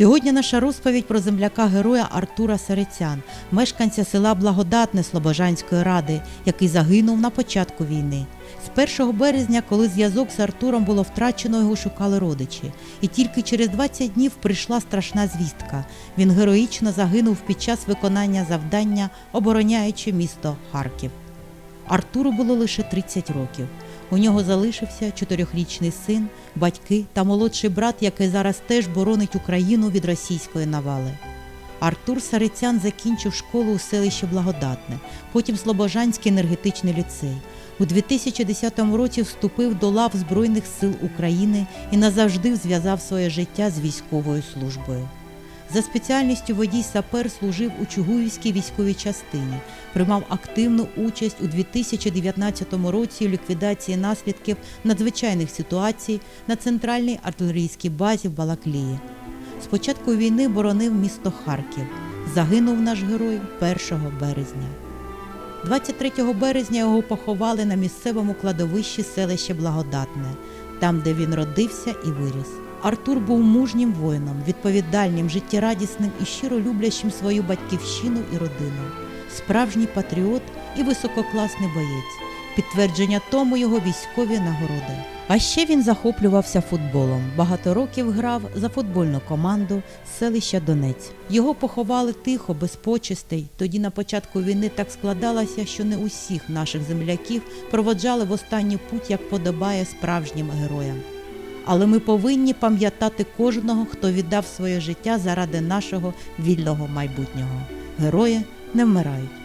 Сьогодні наша розповідь про земляка героя Артура Серецян, мешканця села Благодатне Слобожанської ради, який загинув на початку війни. З 1 березня, коли зв'язок з Артуром було втрачено, його шукали родичі. І тільки через 20 днів прийшла страшна звістка. Він героїчно загинув під час виконання завдання, обороняючи місто Харків. Артуру було лише 30 років. У нього залишився чотирьохрічний син, батьки та молодший брат, який зараз теж боронить Україну від російської навали. Артур Сарицян закінчив школу у селищі Благодатне, потім Слобожанський енергетичний ліцей. У 2010 році вступив до лав Збройних сил України і назавжди зв'язав своє життя з військовою службою. За спеціальністю водій сапер служив у Чугуївській військовій частині, приймав активну участь у 2019 році у ліквідації наслідків надзвичайних ситуацій на центральній артилерійській базі в Балаклії. З початку війни боронив місто Харків. Загинув наш герой 1 березня. 23 березня його поховали на місцевому кладовищі селища Благодатне, там, де він родився і виріс. Артур був мужнім воїном, відповідальним, життєрадісним і щиро люблячим свою батьківщину і родину, справжній патріот і висококласний боєць. Підтвердження тому його військові нагороди. А ще він захоплювався футболом. Багато років грав за футбольну команду селища Донець. Його поховали тихо, без почестей. Тоді на початку війни так складалося, що не усіх наших земляків проводжали в останній путь, як подобає справжнім героям. Але ми повинні пам'ятати кожного, хто віддав своє життя заради нашого вільного майбутнього. Герої не вмирають.